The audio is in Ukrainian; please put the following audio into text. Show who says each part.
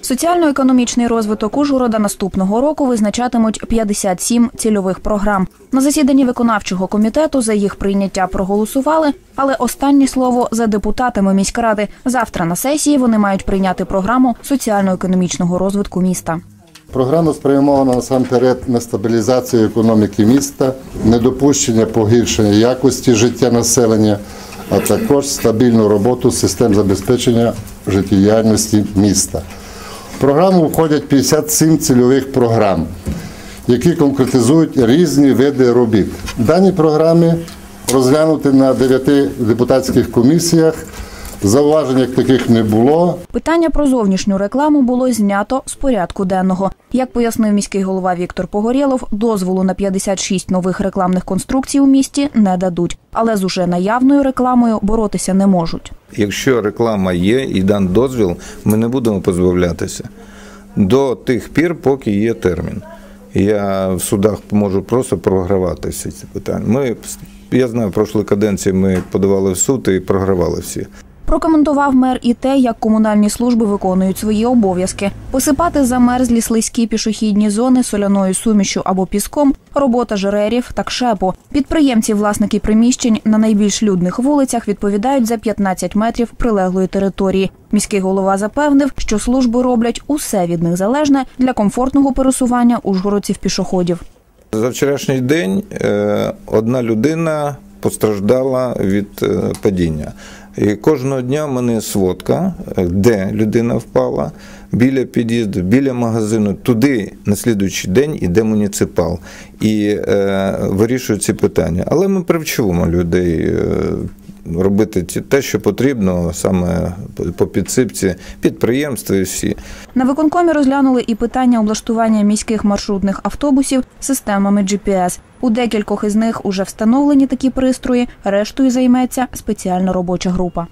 Speaker 1: Соціально-економічний розвиток Ужгорода наступного року визначатимуть 57 цільових програм. На засіданні виконавчого комітету за їх прийняття проголосували, але останнє слово за депутатами міськради. Завтра на сесії вони мають прийняти програму соціально-економічного розвитку міста.
Speaker 2: Програма спрямована насамперед на стабілізацію економіки міста, недопущення погіршення якості життя населення, а також стабільну роботу систем забезпечення життєдіяльності міста. В програму входять 57 цільових програм, які конкретизують різні види робіт. Дані програми розглянуті на 9 депутатських комісіях. Зауважень як таких не було.
Speaker 1: Питання про зовнішню рекламу було знято з порядку денного. Як пояснив міський голова Віктор Погорєлов, дозволу на 56 нових рекламних конструкцій у місті не дадуть, але з уже наявною рекламою боротися не можуть.
Speaker 3: Якщо реклама є і дан дозвіл, ми не будемо позбавлятися до тих пір, поки є термін. Я в судах можу просто програвати всі ці питання. Ми я знаю, в прошлій каденції ми подавали в суд і програвали всі.
Speaker 1: Прокоментував мер і те, як комунальні служби виконують свої обов'язки: посипати замерзлі слизькі пішохідні зони соляною сумішю або піском, робота жерерів та кшепу. Підприємці, власники приміщень на найбільш людних вулицях відповідають за 15 метрів прилеглої території. Міський голова запевнив, що служби роблять усе від них залежне для комфортного пересування ужгородців пішоходів.
Speaker 3: За вчорашній день е, одна людина постраждала від е, падіння. І кожного дня в мене сводка, е, де людина впала, біля під'їзду, біля магазину, туди на слідуючий день іде муніципал і е, вирішує ці питання. Але ми привчуємо людей. Е, Робити те, що потрібно саме по підсипці підприємства і всі.
Speaker 1: На виконкомі розглянули і питання облаштування міських маршрутних автобусів системами GPS. У декількох із них уже встановлені такі пристрої. Рештою займеться спеціальна робоча група.